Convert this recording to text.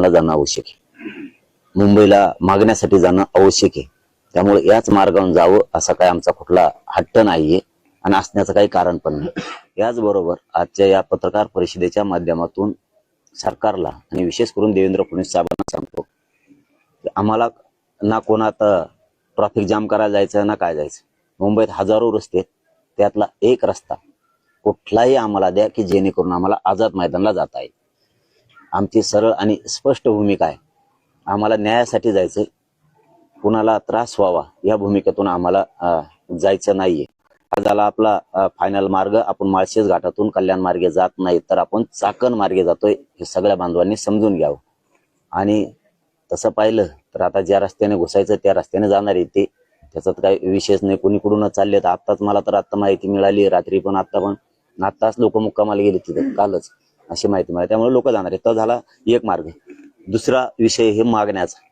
मैदानाला जाणं आवश्यक आहे. मुंबईला मागण्यासाठी जाणं आवश्यक आहे. त्यामुळे याच मार्गावर जावं असा काय आमचा कुठला हट्ट नाहीये आणि असण्याचं काही कारण पण नाही. याचबरोबर आजच्या या पत्रकार परिषदेच्या माध्यमातून सरकारला आणि विशेष करून देवेंद्र फडणवीस साहेबांना सांगतो की आम्हाला ना कोणात ट्रॅफिक जाम करायला जायचं ना काय जायचं मुंबईत हजारो रस्ते त्यातला एक रस्ता कुठलाही आम्हाला द्या की जेणेकरून आम्हाला आझाद मैदानाला जाता येईल. आमची सरळ आणि स्पष्ट भूमिका आहे. आम्हाला न्यायासाठी जायचंय. कुणाला त्रास व्हावा या भूमिकेतून आम्हाला जायचं नाहीये. हा झाला आपला फायनल मार्ग. आपण माळशेज घाटातून कल्याण मार्गे जात नाही तर आपण चाकण मार्गे जातोय हे सगळ्या बांधवांनी समजून घ्यावं. आणि तसं पाहिलं तर आता ज्या रस्त्याने घुसायचं त्या रस्त्याने जाणार आहे ते. त्याचा तर काही विशेष नाही कुणीकडूनच चालले तर आत्ताच मला तर आत्ता माहिती मिळाली रात्री पण आत्ता पण. आत्ताच लोक मुक्कामाला गेले तिथे कालच. अशी माहिती मिळाली. त्यामुळे लोक जाणार आहेत. तो झाला एक मार्ग. दुसरा विषय हे मागण्याचा.